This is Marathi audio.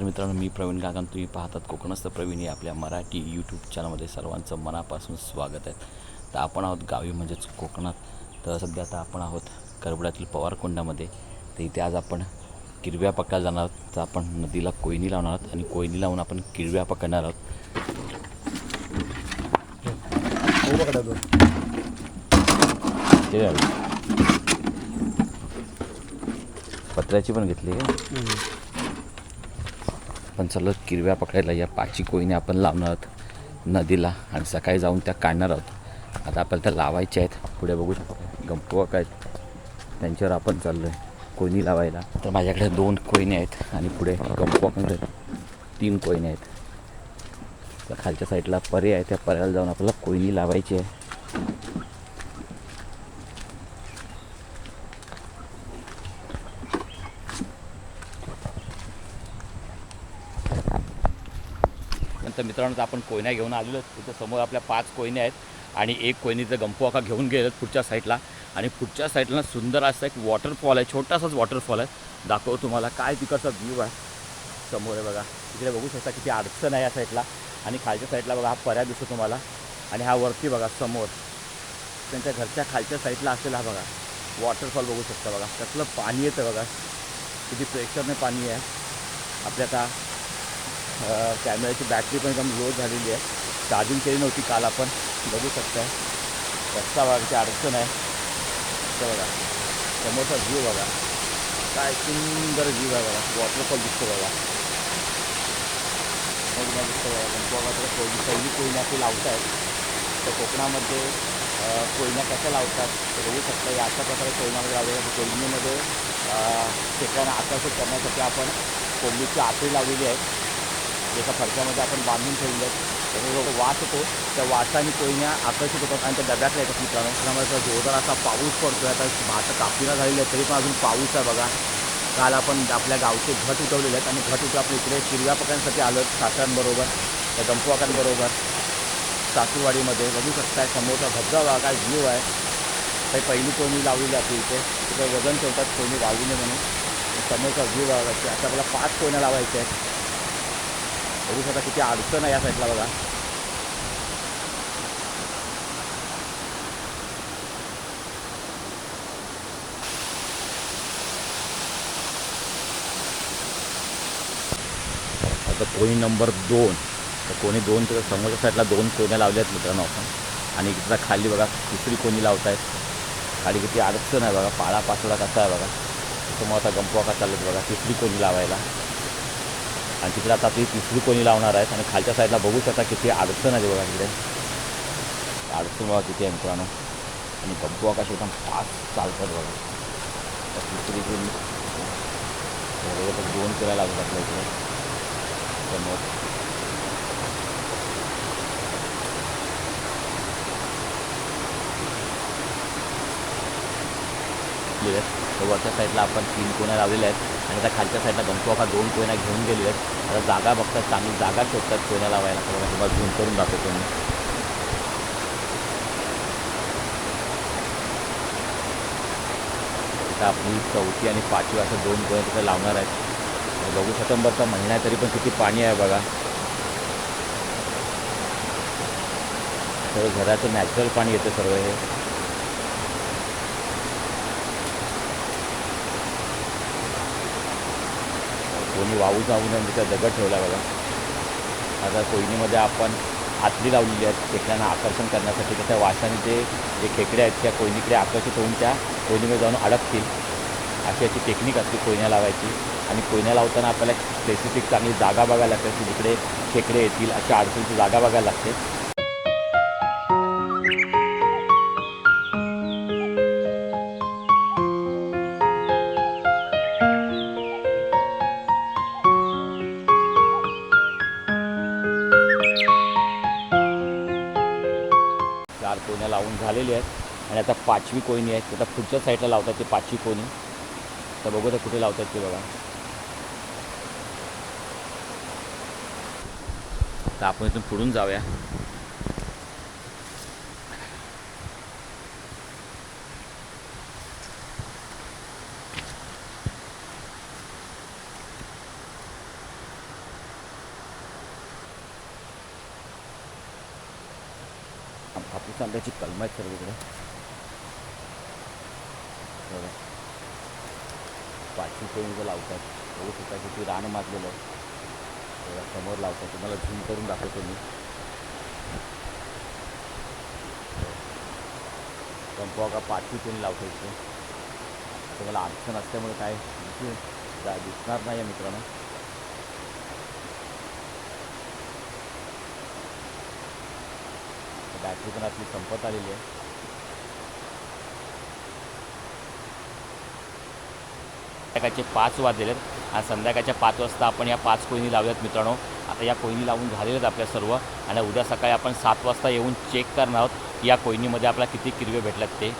नमस्कार मित्रांनो मी प्रवीण गागन तुम्ही पाहतात कोकणस्थ प्रवीण या आपल्या मराठी यूट्यूब चॅनलमध्ये सर्वांचं मनापासून स्वागत आहे. तर आपण आहोत गावी म्हणजेच कोकणात. तर सध्या आता आपण आहोत करबड्यातील पवारकुंडामध्ये. तर इथे आज आपण किरव्या पकडायला जाणार आहोत. तर आपण नदीला कोयनी लावणार आहोत आणि कोयनी लावून आपण किरव्या पकडणार आहोत. पत्र्याची पण घेतली का आपण चाललो किरव्या पकडायला या पाची कोयने आपण लावणार आहोत नदीला आणि सकाळी जाऊन त्या काढणार आहोत. आता आपल्याला त्या लावायच्या आहेत. पुढे बघू शकतो. आहेत. त्यांच्यावर आपण चाललो आहे कोयनी लावायला. तर माझ्याकडे दोन कोयने आहेत आणि पुढे गंपवाकडे तीन कोयने आहेत. तर खालच्या साईडला पर्याय आहे त्या पर्याला जाऊन आपल्याला कोयनी लावायची आहे तर मित्रांनो आपण कोयन्या घेऊन आलेलो तिथं समोर आपल्या पाच कोयन्या आहेत आणि एक कोयनीचं गंपवाका घेऊन गेलं पुढच्या साईडला. आणि पुढच्या साईडला सुंदर असा एक वॉटरफॉल आहे छोटासाच वॉटरफॉल आहे. दाखव तुम्हाला काय तिकडचा व्ह्यू आहे. समोर आहे बघा. तिकडे बघू शकता किती अडचण आहे या साईडला. आणि खालच्या साईडला बघा हा पर्याय दिसतो तुम्हाला. आणि हा वरती बघा समोर. त्यांच्या घरच्या खालच्या साईडला असेल हा बघा. वॉटरफॉल बघू शकता बघा. त्यातलं पाणी येतं बघा. किती प्रेशरने पाणी आहे. आपल्या आता कॅमेऱ्याची बॅटरी पण एकदम लो झालेली आहे. चार्जिंग केली नव्हती काल आपण. बघू शकताय. रस्ता बघायची अडचण आहे. तर बघा. समोरचा व्ह्यू बघा. काय सुंदर व्ह्यू आहे बघा. वॉटरफॉल दिसतो बघा. मग दिसतो बघा. गणपती तर पहिली पहिली कोयना ते लावतायत. तर कोकणामध्ये कोयना कशा लावतात ते बघू शकता. या अशा प्रकारे कोयनामध्ये लावलेल्या कोयनीमध्ये शेतांना आकर्षित करण्यासाठी आपण कोंबडीची आकळी लावलेली आहे एका फडक्यामध्ये आपण बांधून ठेवले आहेत जो वास होतो त्या वासाने कोयन्या आकर्षित होतात आणि त्या डब्यातल्या येतात मित्रांनो. त्यामुळे असा जोरदार असा पाऊस पडतो आहे आता भात कापीला झालेली आहे तरी पण अजून पाऊस आहे बघा. काल आपण आपल्या गावचे घट उठवलेले आहेत आणि घट उठून आपण इकडे किरव्या पकड्यांसाठी आलो सासऱ्यांबरोबर त्या गंपवाकांबरोबर सासूरवाडीमध्ये बघू शकताय समोरचा धबधबा काय व्ह्यू आहे. काही पहिली कोणी लावलेली आपली इथे. तिथे वजन ठेवतात कोणी वाळू नये म्हणून. समोरचा व्ह्यू बघा आता आपल्याला पाच कोण्या लावायच्या आहेत. बघू शकता किती अडचण आहे या साईडला बघा. आता कोणी नंबर दोन. तर कोणी दोन तर समोरच्या साईडला दोन कोण्या लावल्या आहेत मित्रांनो आपण. आणि इकडचा खाली बघा दुसरी कोणी लावतायत. खाली किती अडचण आहे बघा पाळा पाचोळा कसा आहे बघा. समोर आता गंपवाका चालत बघा तिसरी कोणी लावायला. आणि तिकडे आता ती तिसरी कोणी लावणार आहेत आणि खालच्या साईडला बघू शकता किती अडचण आहे बघा तिकडे अडचण बघा किती आहे मित्रांनो. आणि गप्पू आकाश एकदम फास्ट चालतात बघा. तिसरी कोणी दोन कोण्या लागतात आपल्या इकडे. समोर वरच्या साईडला आपण तीन कोण्या लावलेल्या आहेत. आणि त्या खालच्या साईडला गणपवाका दोन कोयना घेऊन गेले आहेत. आता जागा बघतात चांगली जागा शोधतात कोयना लावायला. तर बघा झूम करून दाखवतो मी. आता आपली चौथी आणि पाचवी असं दोन कोण्या तिथे लावणार आहेत. बघू सप्टेंबरचा महिना आहे तरी पण किती पाणी आहे बघा. सर्व घराचं नॅचरल पाणी येतं सर्व हे. कोणी वाहू जाऊ नये तिथं दगड ठेवला बघा. आता कोयनीमध्ये आपण हातली लावलेली आहेत. खेकड्यांना आकर्षण करण्यासाठी त्याच्या वासाने ते जे खेकडे आहेत त्या कोयनीकडे आकर्षित होऊन त्या कोयनीमध्ये जाऊन अडकतील. अशी अशी टेक्निक असते कोयन्या लावायची. आणि कोयन्या लावताना आपल्याला स्पेसिफिक चांगली जागा बघायला लागते. की जिकडे खेकडे येतील अशा अडचणीची जागा बघायला लागते. लावून झालेली आहेत. आणि आता पाचवी कोयनी आहेत. आता पुढच्या साईडला लावतात ते पाचवी कोणी तर बघू तर कुठे लावतात ते बघा. तर आपण इथून पुढून जाऊया. संध्याची कलम आहेत सर्वीकडे बघा पाचवी कोणी इथं लावतात बघू शकता किती रान माजलेलं आहे बघा समोर लावतात तुम्हाला झूम करून दाखवतो मी संपवा का पाचवी पेन लावतं इथे तुम्हाला अडचण असल्यामुळे काय दिसणार नाही या मित्रांनो बॅटरी पण आपली संपत आलेली आहे. संध्याकाळचे पाच वाजलेले आहेत. आणि संध्याकाळच्या पाच वाजता आपण या पाच कोयनी लावल्यात मित्रांनो. आता या कोयनी लावून झालेल्यात आहेत आपल्या सर्व. आणि उद्या सकाळी आपण सात वाजता येऊन चेक करणार आहोत या कोयनीमध्ये आपल्याला किती किरवे भेटल्यात ते.